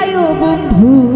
যায় বন্ধু।